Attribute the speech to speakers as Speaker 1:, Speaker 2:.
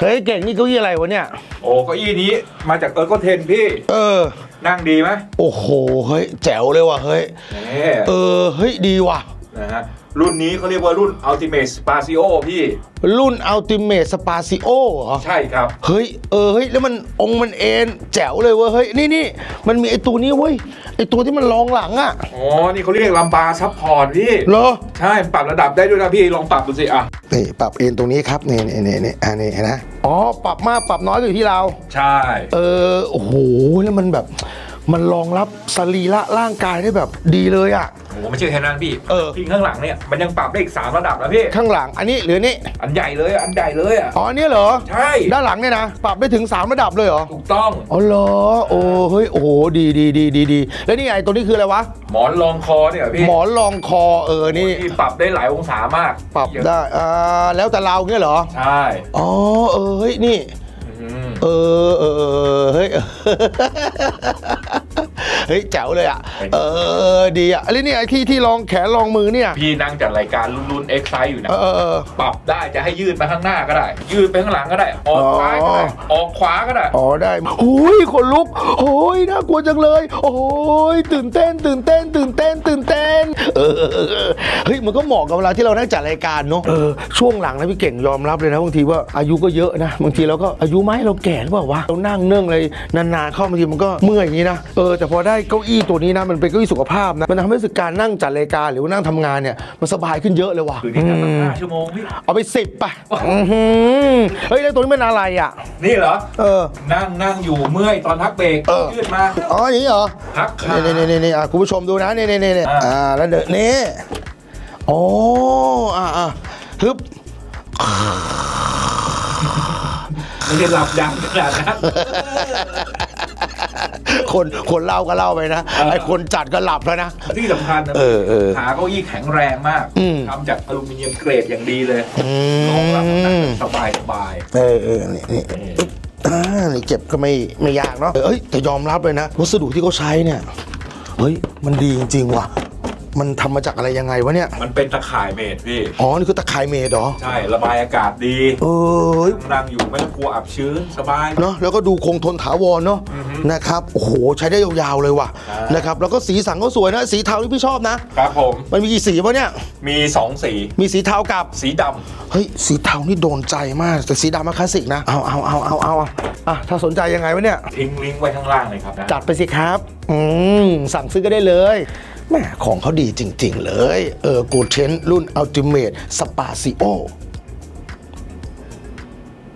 Speaker 1: เฮ้ยเก่งนี่เก้าอี้อะไรวะเนี่ย
Speaker 2: โอ้เก้าอี้นี้มาจากเออร์โกเทนพี่
Speaker 1: เออ
Speaker 2: นั่งดีไหม
Speaker 1: โอ้โหเฮ้ยแจ๋วเลยว่ะเฮ้ย
Speaker 2: นี่
Speaker 1: เออเฮ้ยดีว่ะ
Speaker 2: นะฮะรุ่นนี้เขาเรียกว่ารุ่น Ultimate Spazio พี่
Speaker 1: รุ่น Ultimate Spazio เหรอ
Speaker 2: ใช่ครับ
Speaker 1: เฮ้ย เออ เฮ้ย แล้วมันองค์มันเอ็นแจ๋วเลยเว้ย เฮ้ย นี่นี่มันมีไอตัวนี้เว้ย ไอตัวที่มันรองหลังอะ
Speaker 2: อ๋อ นี่เขาเรียกลัมบาซัพพอร์ตพี่
Speaker 1: เหรอ
Speaker 2: ใช่ ปรับระดับได้ด้วยนะพี่ ลองปรับดูสิอะ
Speaker 1: นี่ปรับเอ็นตรงนี้ครับ นี่นี่นี่นี่อันนี้นะ อ๋อ ปรับมากปรับน้อยก็อยู่ที่เรา
Speaker 2: ใช่
Speaker 1: เออ โอ้โห แล้วมันแบบ มันรองรับสรีระร่างกายได้แบบดีเลยอะ
Speaker 2: โอ้ไม่ใช่แค่นั้นพี่
Speaker 1: เออ
Speaker 2: พิงข้างหลังเนี่ยมันยังปรับได้อีก3ระดับนะพี่
Speaker 1: ข้างหลังอันนี้หรือนี่
Speaker 2: อันใหญ่เลยอะอันใหญ่เลยอะ
Speaker 1: อ๋ออันนี้เหรอ
Speaker 2: ใช่
Speaker 1: ด้านหลังเนี่ยนะปรับได้ถึง 3 ระดับเลยเหรอ
Speaker 2: ถูกต้อง
Speaker 1: อ๋อเหรอโอ้เฮ้ยโอ้โหดีดีดีดีดีแล้วนี่ไงตัวนี้คืออะไรวะ
Speaker 2: หมอนรองคอเนี่ยพี่
Speaker 1: หมอนรองคอเออนี่
Speaker 2: ที่ปรับได้หลายองศามาก
Speaker 1: ปรับได้อ่าแล้วแต่เราเงี้ยเหรอ
Speaker 2: ใช่
Speaker 1: อ๋อเออเฮ้ยนี่
Speaker 2: อืม
Speaker 1: เออเออเออเฮ้ย เฮ้ยแจ๋วเลยอะ เออดีอะแล้วนี่ไอ้ที่ที่รองแขนรองมือเนี่ย
Speaker 2: พี่นั่งจัดรายการรุ่นๆ X Size อยู่นะ
Speaker 1: เออเออเออ
Speaker 2: ปรับได้จะให้ยืดไปข้างหน้าก็ได้ ยืดไปข้างหลังก็ได้ ออกซ้ายก็ได้ออกขวาก็ได้
Speaker 1: อ๋อได้โอ้ยขนลุกโอ้ยน่ากลัวจังเลย โอ้ยตื่นเต้น ตื่นเต้น ตื่นเต้น ตื่นเต้นเออเออเออเออเฮ้ยมันก็เหมาะกับเวลาที่เรานั่งจัดรายการเนาะเออช่วงหลังนะพี่เก่งยอมรับเลยนะบางทีว่าอายุก็เยอะนะบางทีเราก็อายุไหมเราแก่หรือเปล่าวะเรานั่งเนื่องเลยนานๆเข้าบางทีมันก็เมื่อยอย่างนี้นะเออแต่พอได้เก้าอี้ตัวนี้นะมันเป็นเก้าอี้สุขภาพนะมันทำให้รู้สึกการนั่งจัดรายการหรือว่านั่งทำงานเนี่ยมันสบายขึ้นเยอะเลยว่ะ
Speaker 2: คือนี่นั่งตั้งห้าชั่วโมงพี่
Speaker 1: เอาไปสิบป่ะอื้อหือเฮ้ยแล้วตัวนี้เป็นอะไรอะ
Speaker 2: นี่เหรอ
Speaker 1: เออ
Speaker 2: นั่งนั่งอยู่เมื่อยตอนพักเบรก
Speaker 1: เออ
Speaker 2: ยืดมา
Speaker 1: อ๋ออย่างนี้เหรอ
Speaker 2: พักขา
Speaker 1: นี่นี่นี่นี่อะคุณผู้ชมดูนะนี่นี่นี่นี่
Speaker 2: อ่า
Speaker 1: อ่าแล้วเดินนี่โอ้อ่าอ่าฮึบ
Speaker 2: ไม่ได้หลับยังขนาดนั้น
Speaker 1: คนคนเล่าก็เล่าไปนะ
Speaker 2: อ่า
Speaker 1: ไอคนจัดก็หลับแล้วนะ
Speaker 2: ที่สำคัญนะ
Speaker 1: เออเออ
Speaker 2: ขาเก้าอี้แข็งแรงมาก
Speaker 1: อืม
Speaker 2: ทำจากอลูมิเนียมเกรดอย่างดีเลย
Speaker 1: อื
Speaker 2: รองรับน้ำหนัก
Speaker 1: ม
Speaker 2: สบายสบาย
Speaker 1: เออเออนี่นี่อึ๊บอ่านี่เก็บก็ไม่ไม่ยากเนาะเอ้ยแต่ยอมรับเลยนะ วัสดุที่เขาใช้เนี่ยเฮ้ยมันดีจริง ๆ ว่ะ มันทำมาจากอะไรยังไงวะเนี่ย
Speaker 2: มันเป็นตะข่ายเมดพี่
Speaker 1: อ๋อนี่คือตะข่ายเมดเหรอ
Speaker 2: ใช่ระบายอากาศดี
Speaker 1: เออเฮ้ย
Speaker 2: นั่งอยู่ไม่ต้องกลัวอับชื้นสบาย
Speaker 1: เนาะแล้วก็ดูคงทนถาวรเนาะ
Speaker 2: อือฮึ
Speaker 1: นะครับโอ้โหใช้ได้ยาวๆเลยว่ะ
Speaker 2: ใช่
Speaker 1: นะครับแล้วก็สีสันก็สวยนะสีเทาที่พี่ชอบนะ
Speaker 2: ครับผม
Speaker 1: มันมีกี่สีวะเนี่ย
Speaker 2: มี 2 สี
Speaker 1: มีสีเทากับ
Speaker 2: สีด
Speaker 1: เฮ้ยสีเทานี่โดนใจมากแต่สีดำมาคลาสสิกนะเอาเอาเอาเอาเอาเอาอะถ้าสนใจยังไงวะเนี่ยำ
Speaker 2: ทิ้งลิงก์ไว้ข้างล่างเลยครับนะ
Speaker 1: จัดไปสิครับอืมสั่งซื้อก็ได้เลยแม่ของเขาดีจริง ๆ เลยเออกูเทนรุ่น Ultimate Spazio